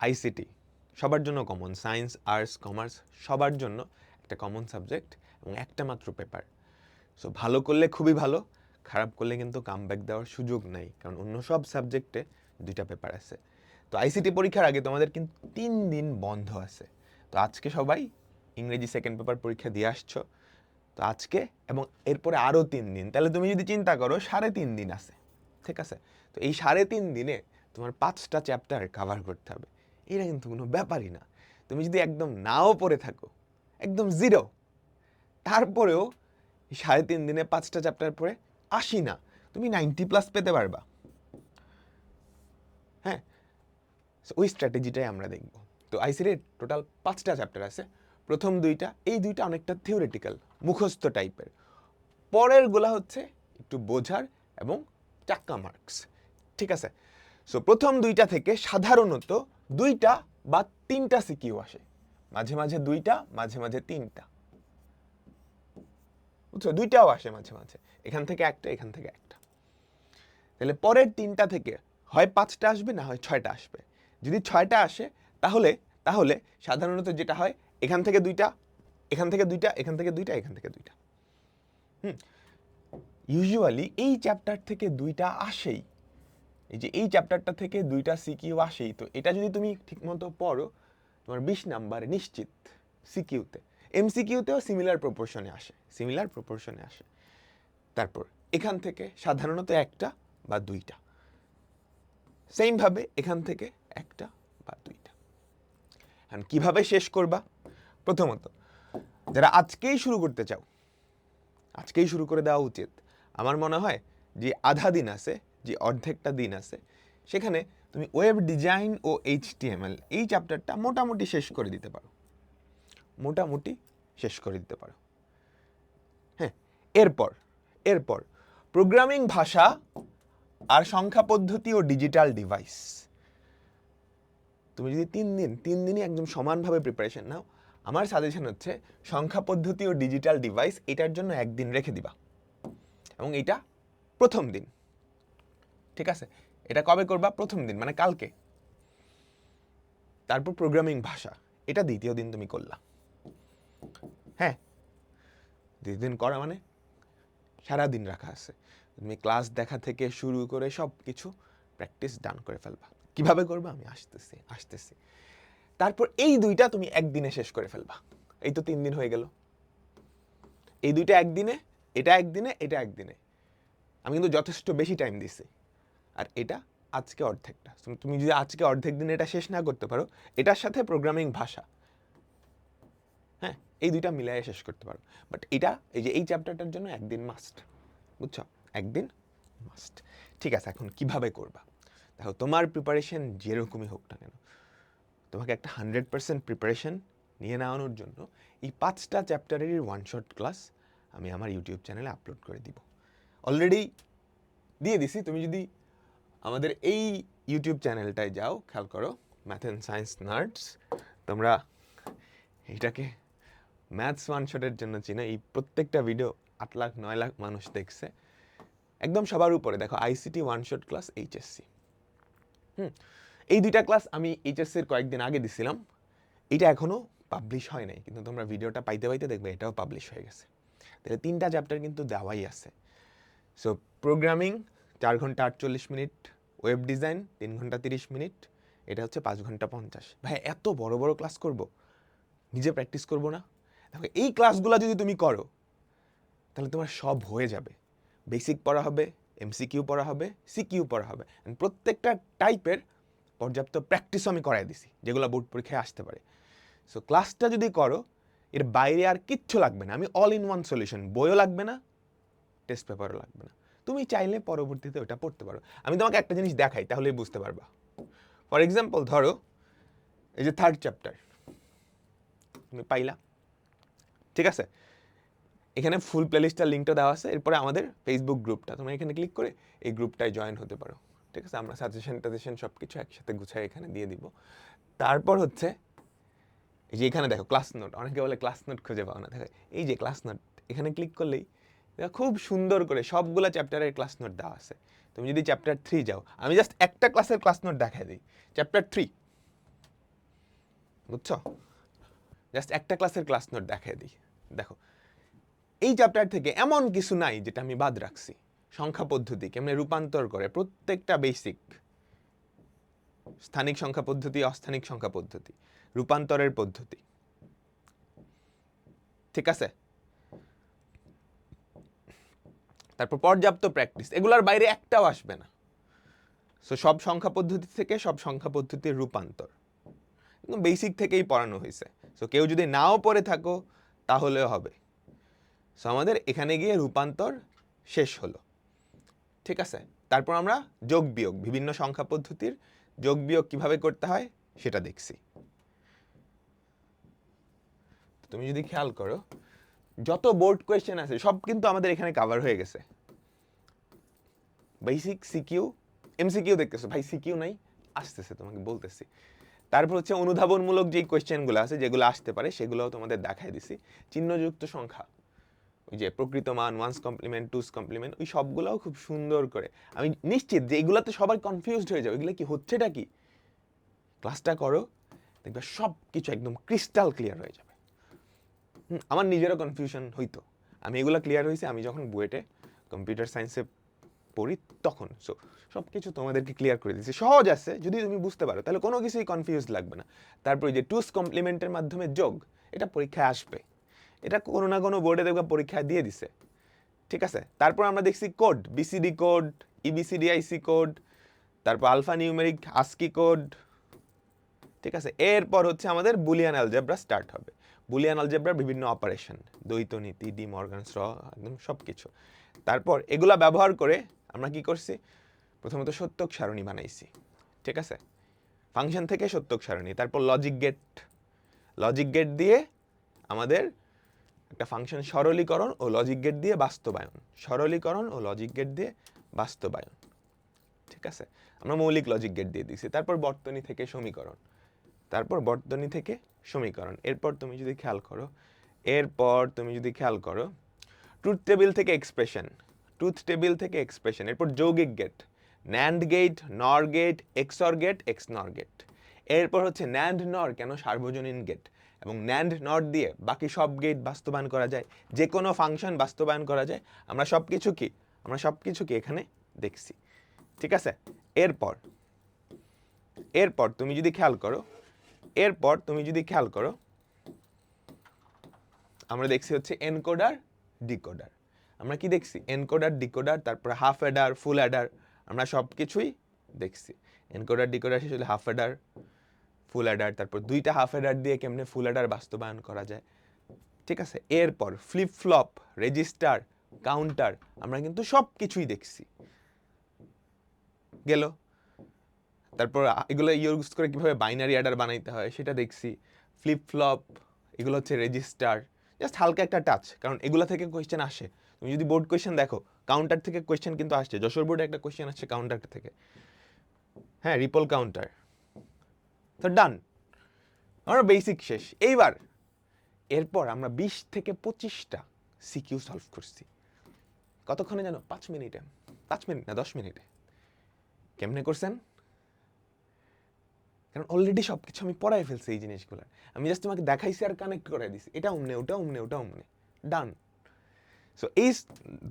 ICT, সবার জন্য common science arts commerce সবার জন্য একটা কমন সাবজেক্ট এবং একটা মাত্র পেপার সো ভালো করলে খুবই ভালো, খারাপ করলে কিন্তু কামব্যাক দেওয়ার সুযোগ নাই, কারণ অন্য সব সাবজেক্টে দুইটা পেপার আছে। তো আইসিটি পরীক্ষার আগে তোমাদের কিন্তু তিন দিন বন্ধ আছে। তো আজকে সবাই ইংরেজি সেকেন্ড পেপার পরীক্ষা দিয়ে আসছো। তো আজকে এবং এরপরে আরও তিন দিন, তাহলে তুমি যদি চিন্তা করো সাড়ে তিন দিন আছে, ঠিক আছে? তো এই সাড়ে তিন দিনে তোমার পাঁচটা চ্যাপ্টার কভার করতে হবে। এটা কিন্তু কোনো ব্যাপারই না। তুমি যদি একদম নাও পড়ে থাকো, একদম জিরো তারপরেও সাড়ে তিন দিনে পাঁচটা চ্যাপ্টার পড়ে আসি না। তুমি নাইনটি প্লাস পেতে পারবা। হ্যাঁ ওই স্ট্র্যাটেজিটাই আমরা দেখব। তো আইসির টোটাল পাঁচটা চ্যাপ্টার আছে। প্রথম দুইটা, এই দুইটা অনেকটা থিওরিটিক্যাল মুখস্থ টাইপের পরেরগুলা হচ্ছে একটু বোঝার এবং চাক্কা মার্কস ঠিক আছে? সো প্রথম দুইটা থেকে সাধারণত দুইটা বা তিনটা সিকিউ আসে। মাঝে মাঝে দুইটা, মাঝে মাঝে তিনটা। বুঝছ? দুইটাও আসে মাঝে মাঝে। এখান থেকে একটা, এখান থেকে একটা। তাহলে পরের তিনটা থেকে হয় পাঁচটা আসবে না হয় ছয়টা আসবে। যদি ছয়টা আসে, তাহলে তাহলে সাধারণত যেটা হয়, এখান থেকে দুইটা, এখান থেকে দুইটা, এখান থেকে দুইটা, এখান থেকে দুইটা। হুম। ইউজুয়ালি এই চ্যাপ্টার থেকে দুইটা আসেই। এই যে এই চ্যাপ্টারটা থেকে দুইটা সিকিউ আসেই, তো এটা যদি তুমি ঠিকমতো পড়ো, তোমার বিশ নাম্বার নিশ্চিত সিকিউতে এমসিকিউতেও সিমিলার প্রপোর্শনে আসে সিমিলার প্রপোর্শনে আসে। তারপর এখান থেকে সাধারণত একটা বা দুইটা। সেমভাবে এখান থেকে একটা বা দুইটা। এখন কীভাবে শেষ করবা? প্রথমত, যারা আজকেই শুরু করতে চাও, আজকেই শুরু করে দেওয়া উচিত। আমার মনে হয় যে আধা দিন আছে যে অর্ধেকটা দিন আছে, সেখানে তুমি ওয়েব ডিজাইন ও এইচটিএমএল, এই চ্যাপ্টারটা মোটামুটি শেষ করে দিতে পারো। মোটামুটি শেষ করে দিতে পারো। হ্যাঁ এরপর এরপর প্রোগ্রামিং ভাষা আর সংখ্যা পদ্ধতি ও ডিজিটাল ডিভাইস তুমি যদি তিন দিন, তিন দিনই একদম সমানভাবে প্রিপারেশন নাও, আমার সাজেশন হচ্ছে সংখ্যা পদ্ধতি ও ডিজিটাল ডিভাইস এটার জন্য একদিন রেখে দিবা। এবং এটা প্রথম দিন। ঠিক আছে? এটা কবে করবা? প্রথম দিন মানে কালকে। তারপর প্রোগ্রামিং ভাষা। এটা দ্বিতীয় দিন তুমি করলা। হ্যাঁ? দ্বিতীয় দিন করা মানে সারা দিন রাখা আছে। তুমি ক্লাস দেখা থেকে শুরু করে সব কিছু প্র্যাকটিস ডান করে ফেলবা। কীভাবে করবা? আমি আসতেছি আসতেছি। তারপর এই দুইটা তুমি একদিনে শেষ করে ফেলবা। এই তো তিন দিন হয়ে গেল। এই দুইটা একদিনে, এটা একদিনে এটা একদিনে। আমি কিন্তু যথেষ্ট বেশি টাইম দিছি। আর এটা আজকে অর্ধেকটা। তুমি- যদি আজকে অর্ধেক দিন এটা শেষ না করতে পারো, এটার সাথে প্রোগ্রামিং ভাষা। হ্যাঁ এই দুইটা মিলাই শেষ করতে পারো। বাট এটা, এই যে এই চ্যাপ্টারটার জন্য একদিন মাস্ট বুঝছ? একদিন মাস্ট ঠিক আছে, এখন কীভাবে করবা? দেখো, তোমার প্রিপারেশন যেরকমই হোক না কেন, তোমাকে একটা হান্ড্রেড পার্সেন্ট প্রিপারেশন নিয়ে নেওয়ানোর জন্য এই পাঁচটা চ্যাপ্টারেরই ওয়ান শট ক্লাস আমি আমার ইউটিউব চ্যানেলে আপলোড করে দিব। অলরেডি দিয়ে দিছি, তুমি যদি আমাদের এই ইউটিউব চ্যানেলটায় যাও, খেয়াল করো ম্যাথ অ্যান্ড সায়েন্স নার্ডস তোমরা এটাকে ম্যাথস ওয়ান শটের জন্য চিনো। এই প্রত্যেকটা ভিডিও আট লাখ, নয় লাখ মানুষ দেখছে। একদম সবার উপরে। দেখো ICT one shot class HSC হুম, এই দুইটা ক্লাস আমি এইচএসসির কয়েকদিন আগে দিছিলাম। এটা এখনও পাবলিশ হয় নাই, কিন্তু তোমরা ভিডিওটা পাইতে পাইতে দেখবে, এটাও পাবলিশ হয়ে গেছে। তাহলে তিনটা চ্যাপ্টার কিন্তু দেওয়াই আছে। সো প্রোগ্রামিং চার ঘণ্টা আটচল্লিশ মিনিট ওয়েব ডিজাইন, তিন ঘণ্টা তিরিশ মিনিট, এটা হচ্ছে পাঁচ ঘণ্টা পঞ্চাশ। ভাই, এত বড় বড় ক্লাস করব? নিজে প্র্যাকটিস করব না? দেখো, এই ক্লাসগুলো যদি তুমি করো, তাহলে তোমার সব হয়ে যাবে। বেসিক পড়া হবে, এমসিকিউ পড়া হবে, সিকিউ পড়া হবে। প্রত্যেকটা টাইপের পর্যাপ্ত প্র্যাকটিসও আমি করাই দিছি, যেগুলো বোর্ড পরীক্ষায় আসতে পারে। সো ক্লাসটা যদি করো, এর বাইরে আর কিচ্ছু লাগবে না। আমি অল ইন ওয়ান সলিউশন বইও লাগবে না টেস্ট পেপারও লাগবে না। তুমি চাইলে পরবর্তীতে ওটা পড়তে পারো। আমি তোমাকে একটা জিনিস দেখাই, তাহলেই বুঝতে পারবা। ফর এক্সাম্পল ধরো, এই যে থার্ড চ্যাপ্টার তুমি পাইলা। ঠিক আছে? এখানে ফুল প্লেলিস্টটার লিঙ্কটা দেওয়া আছে। এরপরে আমাদের ফেসবুক গ্রুপটা তোমরা এখানে ক্লিক করে এই গ্রুপটায় জয়েন হতে পারো। ঠিক আছে? আমরা সাজেশন টাজেশন সব কিছু একসাথে গুছাই এখানে দিয়ে দিব। তারপর হচ্ছে, এই যে এখানে দেখো ক্লাস নোট অনেকে বলে ক্লাস নোট খুঁজে পাও না। দেখো, এই যে ক্লাস নোট এখানে ক্লিক করলেই খুব সুন্দর করে সবগুলা চ্যাপ্টারের ক্লাস নোট দেওয়া আছে। তুমি যদি চ্যাপ্টার থ্রি যাও, আমি জাস্ট একটা ক্লাসের ক্লাস নোট দেখাই দিই। চ্যাপ্টার থ্রি বুঝছ? জাস্ট একটা ক্লাসের ক্লাস নোট দেখাই দিই। দেখো, এই চ্যাপ্টার থেকে এমন কিছু নাই যেটা আমি বাদ রাখছি। সংখ্যা পদ্ধতি কেমনে রূপান্তর করে, প্রত্যেকটা বেসিক স্থানিক সংখ্যা পদ্ধতি, অস্থানিক সংখ্যা পদ্ধতি, রূপান্তরের পদ্ধতি। ঠিক আছে? তারপর পর্যাপ্ত প্র্যাকটিস এগুলোর বাইরে একটাও আসবে না। সো সব সংখ্যা পদ্ধতি থেকে সব সংখ্যা পদ্ধতির রূপান্তর। একদম বেসিক থেকেই পড়ানো হয়েছে সো কেউ যদি নাও পড়ে থাকো, তাহলেও হবে। সো আমাদের এখানে গিয়ে রূপান্তর শেষ হলো। ঠিক আছে? তারপর আমরা যোগ বিয়োগ, বিভিন্ন সংখ্যা পদ্ধতির যোগ বিয়োগ কীভাবে করতে হয়, সেটা দেখছি। তুমি যদি খেয়াল করো যত বোর্ড কোয়েশ্চেন আছে, সব কিন্তু আমাদের এখানে কাভার হয়ে গেছে। বেসিক সিকিউ এমসিকিউ দেখতেছো? ভাই সিকিউ নাই, আসতেছে তোমাকে, বলতেছি। তারপর হচ্ছে অনুধাবনমূলক যে কোয়েশ্চেনগুলো আছে, যেগুলো আসতে পারে, সেগুলোও তোমাদের দেখাই দিছি। চিহ্নযুক্ত সংখ্যা, ওই যে প্রকৃত মান ওয়ান্স কমপ্লিমেন্ট টুস কমপ্লিমেন্ট ওই সবগুলোও খুব সুন্দর করে। আমি নিশ্চিত যে এগুলোতে সবাই কনফিউজড হয়ে যাবে। এগুলো কি হচ্ছেটা কি? ক্লাসটা করো, দেখবে সব কিছু একদম ক্রিস্টাল ক্লিয়ার হয়ে যাবে। আমার নিজেরও কনফিউশন হইতো। আমি এগুলো ক্লিয়ার হয়েছে আমি যখন বুয়েটে কম্পিউটার সায়েন্সে পড়ি তখন। সো সব কিছু তোমাদেরকে ক্লিয়ার করে দিচ্ছি সহজ আছে, যদি তুমি বুঝতে পারো, তাহলে কোনো কিছুই কনফিউজ লাগবে না। তারপর যে টুস কমপ্লিমেন্টের মাধ্যমে যোগ, এটা পরীক্ষায় আসবে। এটা কোনো না কোনো বোর্ডে দেখবে পরীক্ষায় দিয়ে দিছে। ঠিক আছে? তারপর আমরা দেখছি code BCD code EBCDIC code তারপর আলফা নিউমেরিক আস্কি কোড ঠিক আছে? এরপর হচ্ছে আমাদের বুলিয়ান অ্যালজেব্রা স্টার্ট হবে। বুলিয়ান অ্যালজেব্রার বিভিন্ন অপারেশন, দ্বৈত নীতি ডি মর্গান র একদম সব কিছু তারপর এগুলা ব্যবহার করে আমরা কি করছি? প্রথমত সত্যক সারণী বানাইছি, ঠিক আছে? ফাংশন থেকে সত্যক সারণী, তারপর লজিক গেট লজিক গেট দিয়ে আমাদের একটা ফাংশন সরলীকরণ ও লজিক গেট দিয়ে বাস্তবায়ন। সরলীকরণ ও লজিক গেট দিয়ে বাস্তবায়ন, ঠিক আছে? আমরা মৌলিক লজিক গেট দিয়ে দিছি। তারপর বর্তনী থেকে সমীকরণ। তারপর বর্তনী থেকে সমীকরণ। এরপর তুমি যদি খেয়াল করো, এরপর তুমি যদি খেয়াল করো ট্রুথ টেবিল থেকে এক্সপ্রেশন ট্রুথ টেবিল থেকে এক্সপ্রেশন এরপর যৌগিক gate NAND gate NOR gate XOR gate XNOR gate এরপর হচ্ছে ন্যান্ড নর কেন সার্বজনীন গেট এবং ন্যান্ড নট দিয়ে বাকি সব গেট বাস্তবায়ন করা যায় যে কোনো ফাংশন বাস্তবায়ন করা যায়। আমরা সব কিছু কি? আমরা সব কিছু কি এখানে দেখছি। ঠিক আছে? এরপর এরপর তুমি যদি খেয়াল করো এরপর তুমি যদি খেয়াল করো, আমরা দেখছি হচ্ছে এনকোডার ডিকোডার আমরা কি দেখছি? এনকোডার ডিকোডার তারপর হাফ অ্যাডার ফুল অ্যাডার আমরা সব কিছুই দেখছি। এনকোডার ডিকোডার শেষ হলে হাফ অ্যাডার ফুল অ্যাডার তারপর দুইটা হাফ অ্যাডার দিয়ে কেমনে ফুল অ্যাডার বাস্তবায়ন করা যায়। ঠিক আছে? এরপর ফ্লিপ ফ্লপ রেজিস্টার কাউন্টার আমরা কিন্তু সব কিছুই দেখছি। গেল? তারপর এগুলো ইউজ করে কীভাবে বাইনারি অ্যাডার বানাইতে হয় সেটা দেখছি। ফ্লিপ ফ্লপ এগুলো হচ্ছে রেজিস্টার জাস্ট হালকা একটা টাচ কারণ এগুলো থেকে কোয়েশ্চেন আসে। তুমি যদি বোর্ড কোয়েশ্চেন দেখো কাউন্টার থেকে কোয়েশ্চেন কিন্তু আসছে, যশোর বোর্ডে একটা কোয়েশ্চেন আসছে কাউন্টার থেকে। হ্যাঁ রিপল কাউন্টার তো ডান আমার বেসিক শেষ। এইবার, এরপর আমরা বিশ থেকে পঁচিশটা সিকিউ সলভ করছি। কতক্ষণে জানো? পাঁচ মিনিটে। পাঁচ মিনিট না, দশ মিনিটে। কেমনে করছেন? কারণ অলরেডি সব কিছু আমি পড়াই ফেলছি এই জিনিসগুলো। আমি জাস্ট তোমাকে দেখাইছি আর কানেক্ট করে দিছি। এটা অমনে, ওটা অমনে ওটা অমনে। ডান সো এই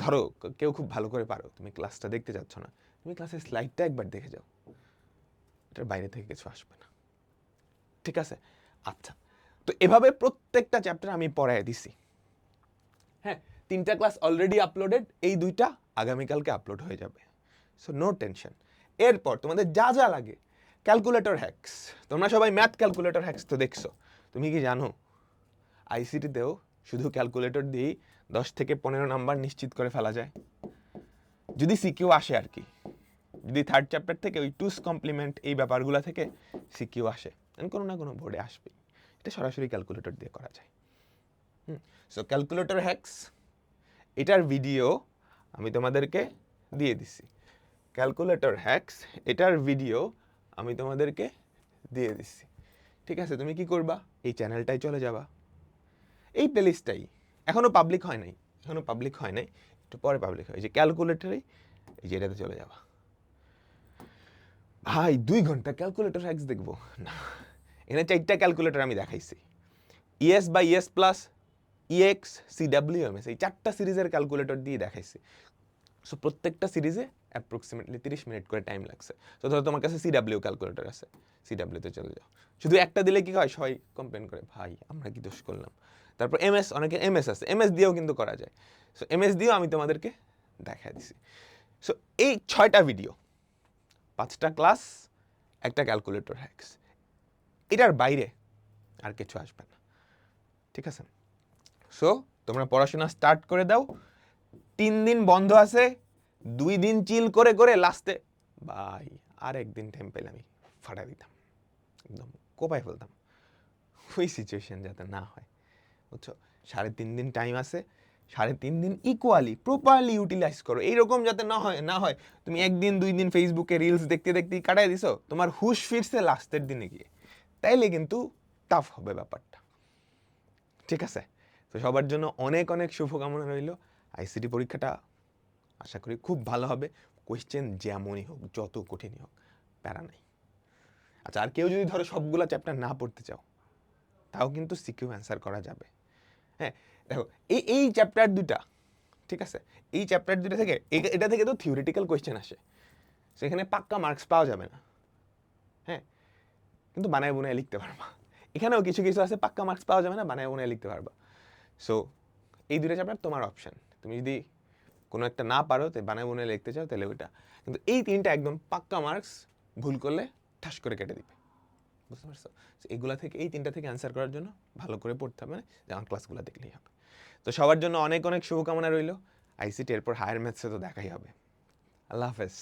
ধরো কেউ খুব ভালো করে পারো, তুমি ক্লাসটা দেখতে যাচ্ছ না, তুমি ক্লাসের স্লাইডটা একবার দেখে যাও। এটার বাইরে থেকে কিছু আসবে না। ঠিক আছে? আচ্ছা। তো এভাবে প্রত্যেকটা চ্যাপ্টার আমি পড়ায় দিছি। হ্যাঁ তিনটা ক্লাস অলরেডি আপলোডেড এই দুইটা আগামীকালকে আপলোড হয়ে যাবে। সো নো টেনশন এরপর তোমাদের যা যা লাগে ক্যালকুলেটর হ্যাক্স তোমরা সবাই ম্যাথ ক্যালকুলেটর হ্যাক্স তো দেখছ। তুমি কি জানো? আইসিটিতেও শুধু ক্যালকুলেটর দিয়েই দশ থেকে পনেরো নাম্বার নিশ্চিত করে ফেলা যায়। যদি সিকিউ আসে আর কি। যদি থার্ড চ্যাপ্টার থেকে ওই টুস কমপ্লিমেন্ট এই ব্যাপারগুলো থেকে সিকিউ আসে কোনো না কোনো বোর্ডে আসবে এটা সরাসরি ক্যালকুলেটর দিয়ে করা যায়। হুম সো ক্যালকুলেটর হ্যাক্স এটার ভিডিও আমি তোমাদেরকে দিয়ে দিছি। ক্যালকুলেটর হ্যাক্স এটার ভিডিও আমি তোমাদেরকে দিয়ে দিচ্ছি। ঠিক আছে, তুমি কি করবা? এই চ্যানেলটাই চলে যাবা। এই প্লেলিস্টটাই এখনও পাবলিক হয় নাই এখনও পাবলিক হয় নাই, একটু পরে পাবলিক হয়। যে ক্যালকুলেটরেই এই যে এটাতে চলে যাবা। ভাই, দুই ঘণ্টা ক্যালকুলেটর হ্যাক্স দেখব। না, এখানে চারটা ক্যালকুলেটর আমি দেখাইছি। ইএস বা ইএস প্লাস ইএক্স সিডাব্লিউএমএস এই চারটা সিরিজের ক্যালকুলেটর দিয়ে দেখাইছি। সো প্রত্যেকটা সিরিজে অ্যাপ্রক্সিমেটলি তিরিশ মিনিট করে টাইম লাগছে। তো ধরো তোমার কাছে সিডাব্লিউ ক্যালকুলেটর আছে সিডাব্লিউতে চলে যাও। শুধু একটা দিলে কি হয়? সবাই কমপ্লেন করে, ভাই, আমরা কি দোষ করলাম? তারপর এমএস অনেকে এমএস আছে এমএস দিয়েও কিন্তু করা যায়। সো এমএস দিয়েও আমি তোমাদেরকে দেখা দিছি। সো এই ছয়টা ভিডিও পাঁচটা ক্লাস একটা ক্যালকুলেটর হ্যাক্স এটার বাইরে আর কিছু আসবে না। ঠিক আছে? সো তোমরা পড়াশোনা স্টার্ট করে দাও। তিন দিন বন্ধ আছে দুই দিন চিল করে করে লাস্টে ভাই আর একদিন টাইম পেলে আমি ফাটা দিতাম। একদম কোপায় ফেলতাম। ওই সিচুয়েশন যাতে না হয়, বুঝছ? সাড়ে তিন দিন টাইম আছে, সাড়ে তিন দিন ইকুয়ালি প্রপারলি ইউটিলাইজ করো। এইরকম যাতে না হয় না হয়, তুমি একদিন, দুই দিন ফেসবুকে রিলস দেখতে, দেখতেই কাটাই দিছো, তোমার হুশ ফিরছে লাস্টের দিনে গিয়ে। তাইলে কিন্তু টাফ হবে ব্যাপারটা। ঠিক আছে? তো সবার জন্য অনেক অনেক শুভকামনা রইল। আইসিটি পরীক্ষাটা আশা করি খুব ভালো হবে। কোয়েশ্চেন যেমনই হোক, যত কঠিনই হোক, প্যারা নাই। আচ্ছা আর কেউ যদি ধরো সবগুলো চ্যাপ্টার না পড়তে চাও, তাও কিন্তু সিকিউ অ্যান্সার করা যাবে। হ্যাঁ দেখো, এই এই চ্যাপ্টার দুটা, ঠিক আছে? এই চ্যাপ্টার দুটা থেকে এটা থেকে তো থিওরিটিক্যাল কোয়েশ্চেন আসে। সেখানে পাক্কা মার্কস পাওয়া যাবে না। হ্যাঁ কিন্তু বানায় বুনায় লিখতে পারবা। এখানেও কিছু কিছু আছে, পাক্কা মার্কস পাওয়া যাবে না, বানায় বুনায় লিখতে পারবা। সো এই দুটো চ্যাপ্টার তোমার অপশন তুমি যদি কোনো একটা না পারো, তো বানায় মনে লিখতে চাও, তাহলে ওইটা। কিন্তু এই তিনটা একদম পাক্কা মার্কস ভুল করলে ঠাস করে কেটে দিবে। বুঝতে পারছ? এগুলো থেকে, এই তিনটা থেকে অ্যান্সার করার জন্য ভালো করে পড়তে হবে মানে যেমন ক্লাসগুলো দেখলেই হবে। তো সবার জন্য অনেক অনেক শুভকামনা রইল। আইসিটি এরপর হায়ার ম্যাথসে তো দেখাই হবে। আল্লাহ হাফেজ।